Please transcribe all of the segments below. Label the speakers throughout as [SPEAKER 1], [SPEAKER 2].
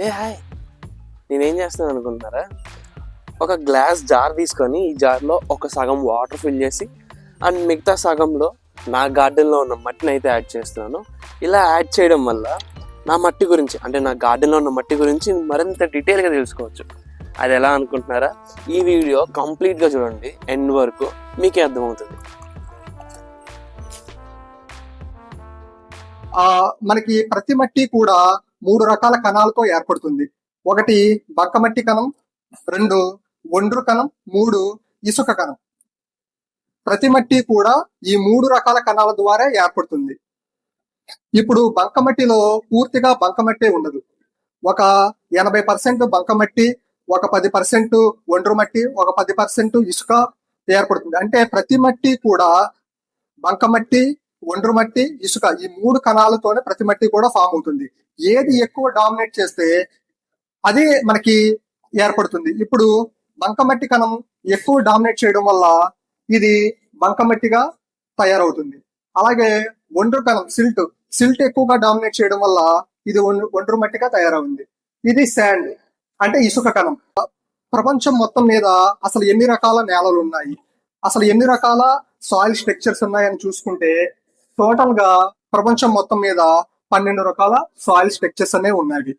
[SPEAKER 1] ఏ hi. నేనేం చేస్తున్నాను అనుకుంటున్నారా? ఒక గ్లాస్ జార్ తీసుకొని ఈ జార్లో ఒక సగం వాటర్ ఫిల్ చేసి అండ్ మిగతా సగంలో నా గార్డెన్లో ఉన్న మట్టిని అయితే యాడ్ చేస్తున్నాను. ఇలా యాడ్ చేయడం వల్ల నా మట్టి గురించి అంటే నా గార్డెన్లో ఉన్న మట్టి గురించి మరింత డీటెయిల్గా తెలుసుకోవచ్చు. అది ఎలా అనుకుంటున్నారా? ఈ వీడియో కంప్లీట్గా చూడండి. ఎండ్ వరకు మీకే అర్థమవుతుంది.
[SPEAKER 2] మనకి ప్రతి మట్టి కూడా మూడు రకాల కణాలతో ఏర్పడుతుంది. ఒకటి బంకమట్టి కణం రెండు ఒండ్రు కణం మూడు ఇసుక కణం. ప్రతి మట్టి కూడా ఈ మూడు రకాల కణాల ద్వారా ఏర్పడుతుంది. ఇప్పుడు బంకమట్టిలో పూర్తిగా బంకమట్టి ఉండదు. ఒక ఎనభై పర్సెంట్ బంకమట్టి ఒక పది పర్సెంట్ ఒండ్రు మట్టి ఒక పది పర్సెంట్ ఇసుక ఏర్పడుతుంది. అంటే ప్రతి మట్టి కూడా బంకమట్టి ఒండ్రు మట్టి ఇసుక ఈ మూడు కణాలతోనే ప్రతి మట్టి కూడా ఫామ్ అవుతుంది. ఏది ఎక్కువ డామినేట్ చేస్తే అది మనకి ఏర్పడుతుంది. ఇప్పుడు బంకమట్టి కణం ఎక్కువ డామినేట్ చేయడం వల్ల ఇది బంకమట్టిగా తయారవుతుంది. అలాగే ఒండ్రు కణం సిల్ట్ సిల్ట్ ఎక్కువగా డామినేట్ చేయడం వల్ల ఇది ఒండ్రు మట్టిగా తయారవుంది ఇది శాండ్ అంటే ఇసుక కణం. ప్రపంచం మొత్తం మీద అసలు ఎన్ని రకాల నేలలు ఉన్నాయి? అసలు ఎన్ని రకాల సాయిల్ స్ట్రక్చర్స్ ఉన్నాయని చూసుకుంటే టోటల్గా ప్రపంచం మొత్తం మీద పన్నెండు రకాల సాయిల్ స్ట్రక్చర్స్ అనేవి ఉన్నాయి.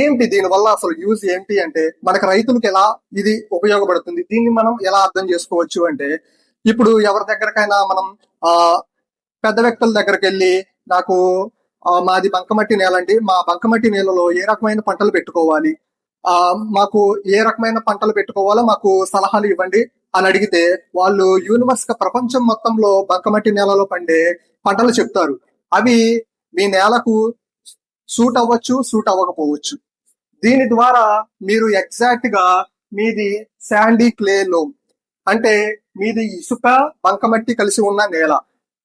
[SPEAKER 2] ఏంటి దీని వల్ల అసలు యూజ్ ఏంటి అంటే మనకు రైతులకు ఎలా ఇది ఉపయోగపడుతుంది? దీన్ని మనం ఎలా అర్థం చేసుకోవచ్చు అంటే ఇప్పుడు ఎవరి దగ్గరకైనా మనం ఆ పెద్ద వ్యక్తుల దగ్గరికి వెళ్ళి నాకు మాది బంకమట్టి నేల అండి. మా బంకమట్టి నేలలో ఏ రకమైన పంటలు పెట్టుకోవాలి? ఆ మాకు ఏ రకమైన పంటలు పెట్టుకోవాలో మాకు సలహాలు ఇవ్వండి అని అడిగితే వాళ్ళు యూనివర్స్గా ప్రపంచం మొత్తంలో బంకమట్టి నేలలో పండే పంటలు చెప్తారు. అవి మీ నేలకు సూట్ అవ్వచ్చు సూట్ అవ్వకపోవచ్చు. దీని ద్వారా మీరు ఎగ్జాక్ట్గా మీది శాండీ క్లే లో అంటే మీది ఇసుక బంకమట్టి కలిసి ఉన్న నేల.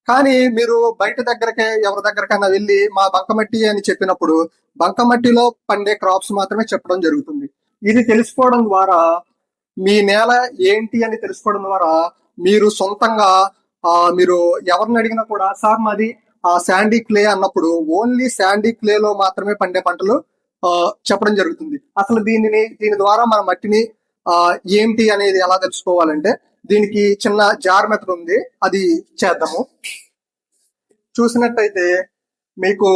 [SPEAKER 2] కానీ మీరు బయట దగ్గరకే ఎవరి దగ్గరకైనా వెళ్ళి మా బంకమట్టి అని చెప్పినప్పుడు బంకమట్టిలో పండే క్రాప్స్ మాత్రమే చెప్పడం జరుగుతుంది. ఇది తెలుసుకోవడం ద్వారా మీ నేల ఏంటి అని తెలుసుకోవడం ద్వారా మీరు సొంతంగా మీరు ఎవరిని అడిగినా కూడా సార్ మాది ఆ శాండీ క్లే అన్నప్పుడు ఓన్లీ శాండీ క్లే లో మాత్రమే పండే పంటలు ఆ, చెప్పడం జరుగుతుంది. అసలు దీనిని దీని ద్వారా మన మట్టిని ఆ, ఏంటి అనేది ఎలా తెలుసుకోవాలంటే దీనికి చిన్న జార్ మెథడ్ ఉంది అది చేద్దాము. చూసినట్టయితే మీకు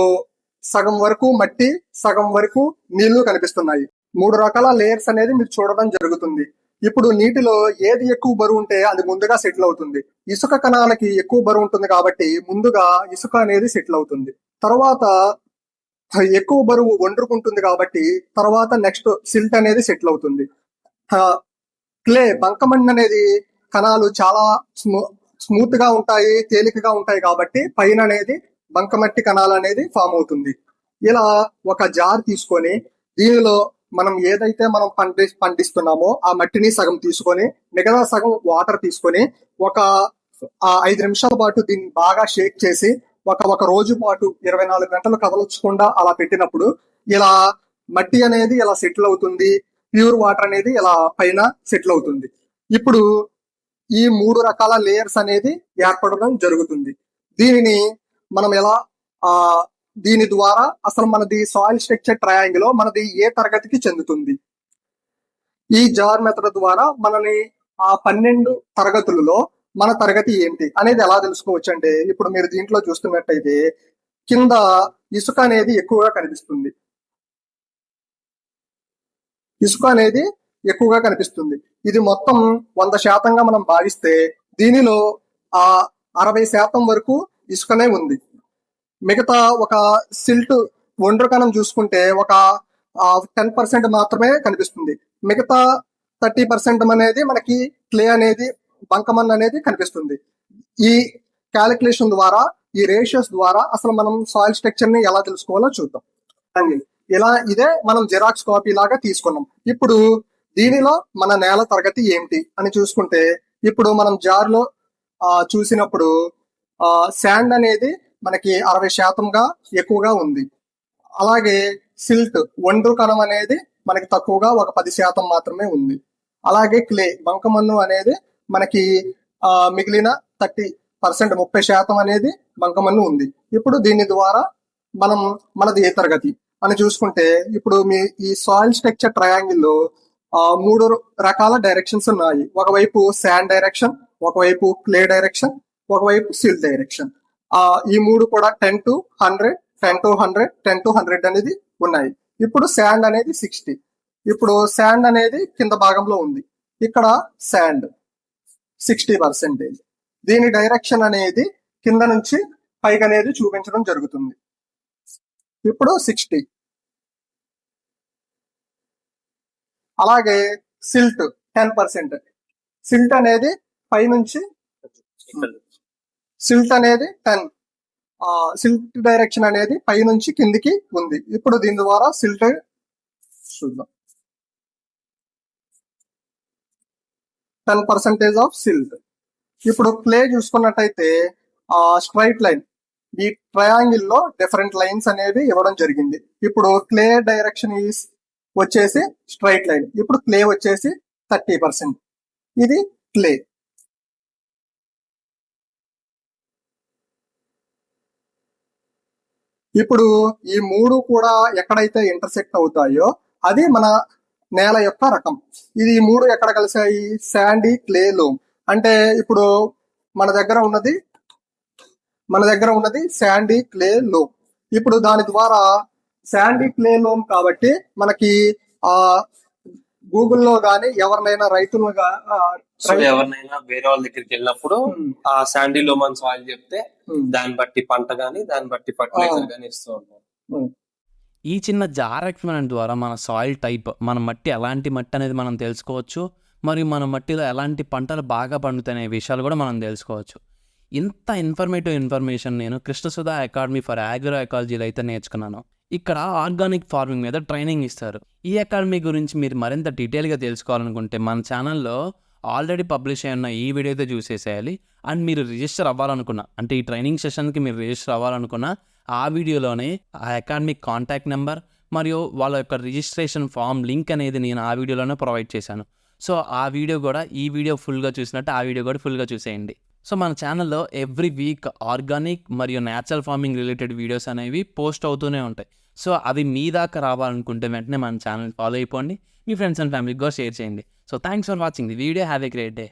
[SPEAKER 2] సగం వరకు మట్టి సగం వరకు నీళ్ళు కనిపిస్తున్నాయి. మూడు రకాల లేయర్స్ అనేది మీరు చూడడం జరుగుతుంది. ఇప్పుడు నీటిలో ఏది ఎక్కువ బరువు ఉంటే అది ముందుగా సెటిల్ అవుతుంది. ఇసుక కణాలకి ఎక్కువ బరువు ఉంటుంది కాబట్టి ముందుగా ఇసుక అనేది సెటిల్ అవుతుంది. తర్వాత ఎక్కువ బరువు వండుకుంటుంది కాబట్టి తర్వాత నెక్స్ట్ సిల్ట్ అనేది సెటిల్ అవుతుంది. క్లే బంకమణ్ అనేది కణాలు చాలా స్మూ స్మూత్గా ఉంటాయి తేలికగా ఉంటాయి కాబట్టి పైన అనేది బంకమట్టి కణాలు అనేది ఫామ్ అవుతుంది. ఇలా ఒక జార్ తీసుకొని దీనిలో మనం ఏదైతే మనం పండి పండిస్తున్నామో ఆ మట్టిని సగం తీసుకొని మిగతా సగం వాటర్ తీసుకొని ఒక ఆ ఐదు నిమిషాల పాటు దీన్ని బాగా షేక్ చేసి ఒక ఒక రోజు పాటు ఇరవై నాలుగు గంటలు కదలొచ్చకుండా అలా పెట్టినప్పుడు ఇలా మట్టి అనేది ఇలా సెటిల్ అవుతుంది ప్యూర్ వాటర్ అనేది ఇలా పైన సెటిల్ అవుతుంది. ఇప్పుడు ఈ మూడు రకాల లేయర్స్ అనేది ఏర్పడడం జరుగుతుంది. దీనిని మనం ఎలా ఆ దీని ద్వారా అసలు మనది సాయిల్ స్ట్రక్చర్ ట్రయాంగిల్ మనది ఏ తరగతికి చెందుతుంది? ఈ జార్ మెథడ్ ద్వారా మనని ఆ పన్నెండు తరగతులలో మన తరగతి ఏంటి అనేది ఎలా తెలుసుకోవచ్చు అంటే ఇప్పుడు మీరు దీంట్లో చూస్తున్నట్టయితే కింద ఇసుక అనేది ఎక్కువగా కనిపిస్తుంది. ఇసుక అనేది ఎక్కువగా కనిపిస్తుంది. ఇది మొత్తం వంద శాతంగా మనం భావిస్తే దీనిలో ఆ అరవై శాతం వరకు ఇసుకనే ఉంది. మిగతా ఒక సిల్ట్ ఒండ్రకనం చూసుకుంటే ఒక టెన్ పర్సెంట్ మాత్రమే కనిపిస్తుంది. మిగతా థర్టీ పర్సెంట్ అనేది మనకి క్లే అనేది బంకమన్ అనేది కనిపిస్తుంది. ఈ క్యాలిక్యులేషన్ ద్వారా ఈ రేషియోస్ ద్వారా అసలు మనం సాయిల్ స్ట్రక్చర్ని ఎలా తెలుసుకోవాలో చూద్దాం. ఇలా ఇదే మనం జిరాక్స్ కాపీ లాగా తీసుకున్నాం. ఇప్పుడు దీనిలో మన నేల తరగతి ఏంటి అని చూసుకుంటే ఇప్పుడు మనం జార్లో ఆ, చూసినప్పుడు శాండ్ అనేది మనకి అరవై శాతంగా ఎక్కువగా ఉంది. అలాగే సిల్ట్ ఒండ్రు కణం అనేది మనకి తక్కువగా ఒక పది శాతం మాత్రమే ఉంది. అలాగే క్లే బంకమన్ను అనేది మనకి ఆ, మిగిలిన థర్టీ పర్సెంట్ ముప్పై శాతం అనేది బంకమన్ను ఉంది. ఇప్పుడు దీని ద్వారా మనం మనది ఏ తరగతి? అని చూసుకుంటే ఇప్పుడు మీ ఈ సాయిల్ స్ట్రక్చర్ ట్రయాంగిల్లో ఆ, మూడు రకాల డైరెక్షన్స్ ఉన్నాయి. ఒకవైపు శాండ్ డైరెక్షన్ ఒకవైపు క్లే డైరెక్షన్ ఒకవైపు సిల్ డైరెక్షన్. ఈ మూడు కూడా ten to hundred ten to hundred ten to hundred అనేది ఉన్నాయి. ఇప్పుడు శాండ్ అనేది సిక్స్టీ ఇప్పుడు శాండ్ అనేది కింద భాగంలో ఉంది. ఇక్కడ శాండ్ సిక్స్టీ పర్సెంటేజ్ దీని డైరెక్షన్ అనేది కింద నుంచి పైకి అనేది చూపించడం జరుగుతుంది. ఇప్పుడు సిక్స్టీ అలాగే సిల్ట్ టెన్ పర్సెంట్ సిల్ట్ అనేది పై నుంచి. సిల్ట్ అనేది టెన్. సిల్ట్ డైరెక్షన్ అనేది పై నుంచి కిందికి ఉంది. ఇప్పుడు దీని ద్వారా సిల్ట్ చూద్దాం. Ten percentage of silt. ఇప్పుడు ప్లే చూసుకున్నట్టయితే ఆ స్ట్రైట్ లైన్. ఈ ట్రయాంగిల్లో డిఫరెంట్ లైన్స్ అనేవి ఇవ్వడం జరిగింది. ఇప్పుడు క్లే డైరెక్షన్ ఈస్ వచ్చేసి స్ట్రైట్ లైన్. ఇప్పుడు క్లే వచ్చేసి థర్టీ పర్సెంట్. ఇది క్లే ఇప్పుడు ఈ మూడు కూడా ఎక్కడైతే ఇంటర్సెక్ట్ అవుతాయో అది మన నేల యొక్క రకం. ఇది ఈ మూడు ఎక్కడ కలిసాయి శాండీ క్లే లోమ్. అంటే ఇప్పుడు మన దగ్గర ఉన్నది మన దగ్గర ఉన్నది శాండీ క్లే లోమ్. ఇప్పుడు దాని ద్వారా శాండీ క్లే లోమ్ కాబట్టి మనకి ఆ గూగుల్లో గానీ ఎవరినైనా రైతులుగా
[SPEAKER 3] సో ఎవరినైనా వేరే వాళ్ళ దగ్గరికి వెళ్ళినప్పుడు ఆ శాండీ లోమన్ సాయిల్ చెప్తే దాన్ని బట్టి పంట గానీ దాన్ని బట్టి ఫర్టిలైజర్ గానీ ఇస్తూ ఉంటాం.
[SPEAKER 4] ఈ చిన్న జార్ ఎక్స్పెరిమెంట్ ద్వారా మన సాయిల్ టైప్ మన మట్టి ఎలాంటి మట్టి అనేది మనం తెలుసుకోవచ్చు మరియు మన మట్టిలో ఎలాంటి పంటలు బాగా పండుతాయనే విషయాలు కూడా మనం తెలుసుకోవచ్చు. ఇంత ఇన్ఫర్మేటివ్ ఇన్ఫర్మేషన్ నేను కృష్ణసుధా అకాడమీ ఫర్ ఆగ్రో ఎకాలజీలో అయితే నేర్చుకున్నాను. ఇక్కడ ఆర్గానిక్ ఫార్మింగ్ మీద ట్రైనింగ్ ఇస్తారు. ఈ అకాడమీ గురించి మీరు మరింత డీటెయిల్గా తెలుసుకోవాలనుకుంటే మన ఛానల్లో ఆల్రెడీ పబ్లిష్ అయి ఉన్న ఈ వీడియోతో చూసేసేయాలి. అండ్ మీరు రిజిస్టర్ అవ్వాలనుకున్నా అంటే ఈ ట్రైనింగ్ సెషన్కి మీరు రిజిస్టర్ అవ్వాలనుకున్నా ఆ వీడియోలోనే ఆ అకాడమిక్ కాంటాక్ట్ నెంబర్ మరియు వాళ్ళ యొక్క రిజిస్ట్రేషన్ ఫామ్ లింక్ అనేది నేను ఆ వీడియోలోనే ప్రొవైడ్ చేశాను. సో ఆ వీడియో కూడా ఈ వీడియో ఫుల్గా చూసినట్టు ఆ వీడియో కూడా ఫుల్గా చూసేయండి. సో మన ఛానల్లో ఎవ్రీ వీక్ ఆర్గానిక్ మరియు న్యాచురల్ ఫార్మింగ్ రిలేటెడ్ వీడియోస్ అనేవి పోస్ట్ అవుతూనే ఉంటాయి. సో అవి మీ దాకా రావాలనుకుంటే వెంటనే మన ఛానల్ ఫాలో అయిపోండి. మీ ఫ్రెండ్స్ అండ్ ఫ్యామిలీకి కూడా షేర్ చేయండి. So thanks for watching. The video. Have a great day.